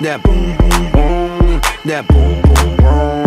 that boom boom boom, that boom boom boom.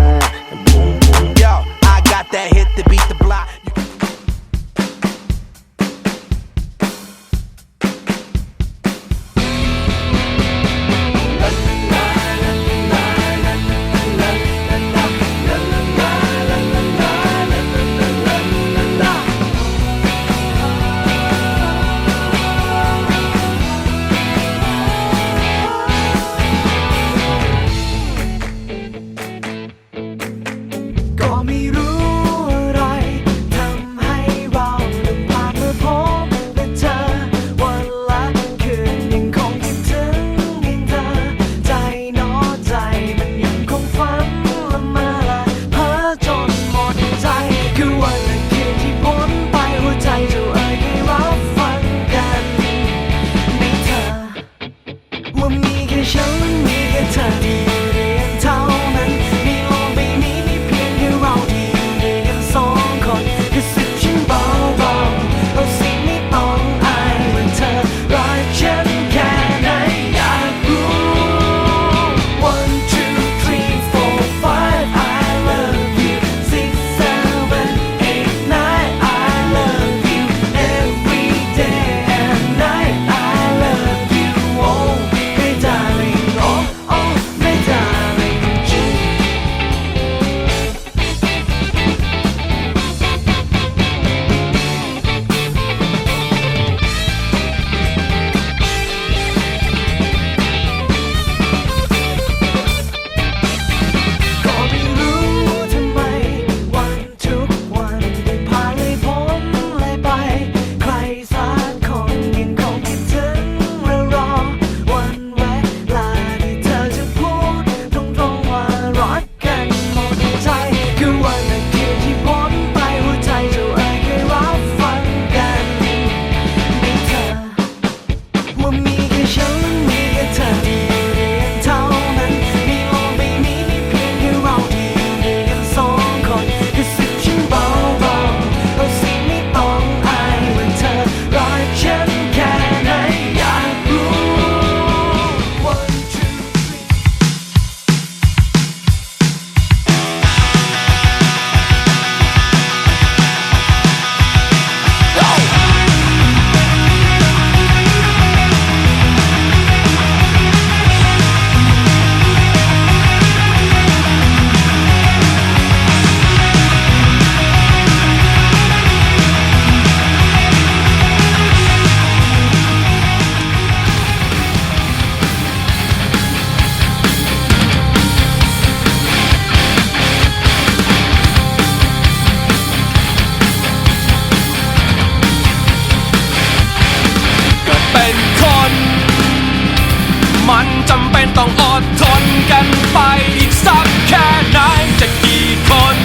ทนกันไปอีกสักแค่ไหนจะกี่คน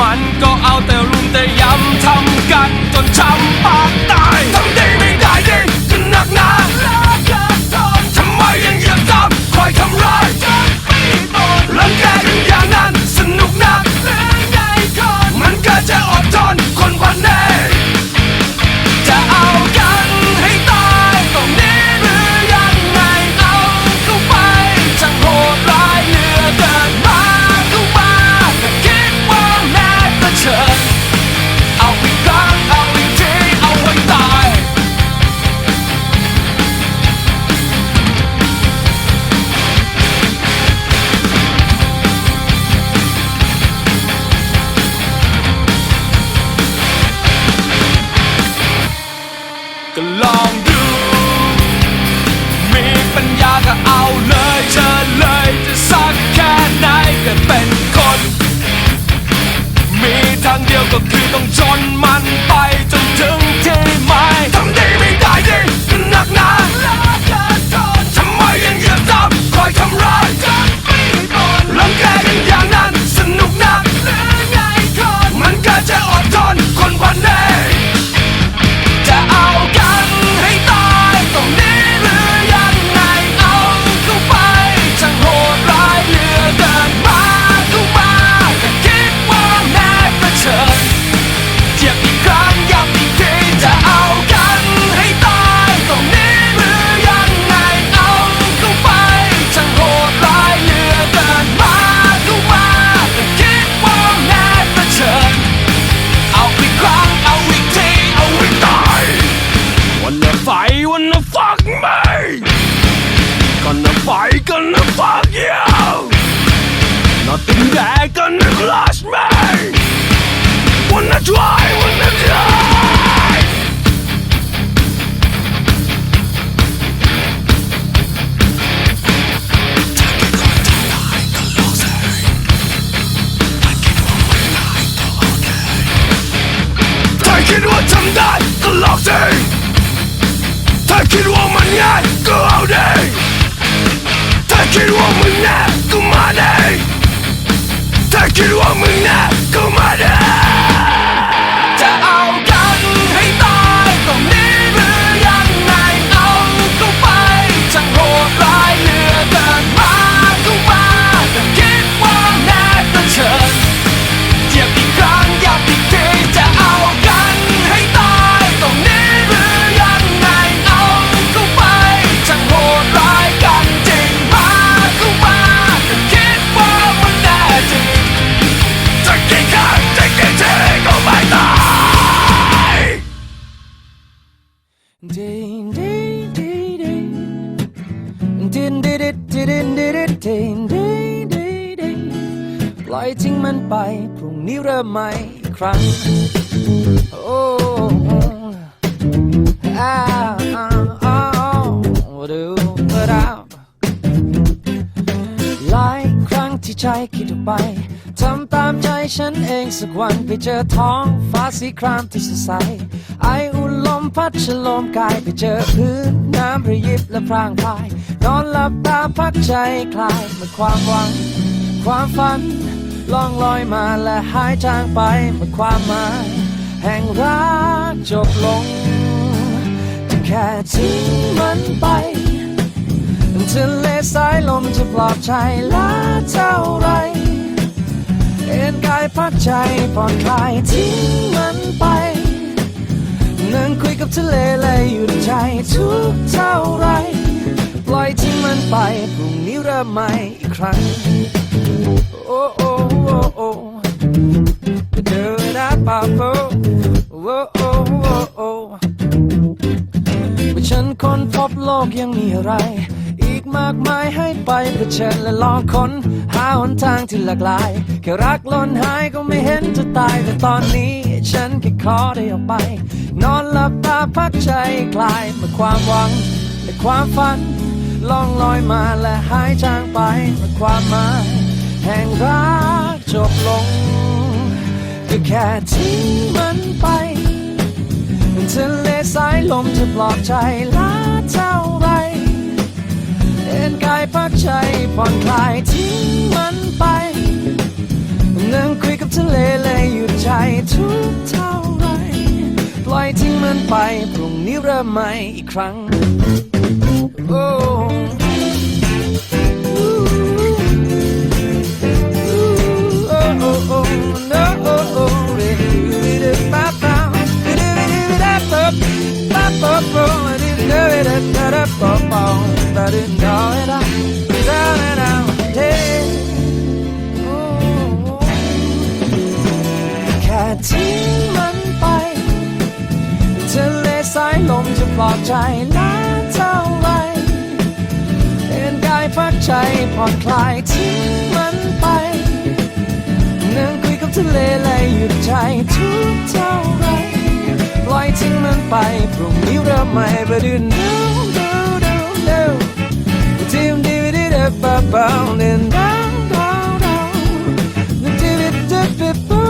มันก็เอาแต่รุมแต่ยำทำกันจนช้ำปากตา ถ้าคิดว่าทำได้ก็ลองสิถ้าคิดว่ามันง่ายก็เอาดิถ้าคิดว่ามึงแน่ก็มาดิถ้าคิดว่ามึงแน่ก็มาดิ อยทิ้งมันไป พรุ่งนี้เริ่มใหม่อีกครั้ง โอ้อาอ้าวอ้าวดูดาหลายครั้งที่ใจคิดออกไปทำตามใจฉันเองสักวันไปเจอท้องฟ้าสีครามที่สดใส ไออุ่นลมพัดฉลมกายไปเจอพื้นน้ำระยิบและพรางพาย นอนหลับตาพักใจคลายเมื่อความหวัง ความฝัน ล่องลอยมาและหายจางไปเมื่อความหมายแห่งรักจบลงจะแค่ทิ้งมันไปทะเลสายลมจะปลอบใจล้าเท่าไร เอ็นกายพักใจผ่อนคลายทิ้งมันไป นั่งคุยกับทะเลเลยหยุดใจทุกเท่าไร ปล่อยทิ้งมันไป พรุ่งนี้เริ่มใหม่อีกครั้ง โอ้โอ้โอ้โอ้เดินได้ป่าโอ้โอ้โอ้โอ้โอ้ว่าฉันค้นพบโลกยังมีอะไร อีกมากมายให้ไปประเชิญและลองค้น หาหนทางที่หลากหลาย แค่รักล้นหายก็ไม่เห็นจะตาย แต่ตอนนี้ฉันแค่ขอได้ออกไป นอนหลับตาพักใจคลายเมื่อความหวังและความฝันล่องลอยมาและหายจางไปเมื่อความหมาย แห่งรักจบลง ก็แค่ทิ้งมันไปทะเลสายลมจะปลอบใจล้าเท่าไรเอ็นกายพักใจผ่อนคลายทิ้งมันไปนั่งคุยกับทะเลเลยหยุดใจทุกเท่าไรปล่อยทิ้งมันไปพรุ่งนี้เริ่มใหม่อีกครั้งโอบใจล้าเท่าไรเอ็นกายพักใจผ่อนคลายทิ้งมันไปนั่งคุยกับทะเลเลยหยุดใจทุกเท่าไรปล่อยทิ้งมันไปพรุ่งนี้เริ่มใหม่บดืนดูดูดูดูทิมดิวดิดบะบาเดินดาวดาวดาวดิดิดิดิปูดิปู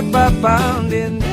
step I found in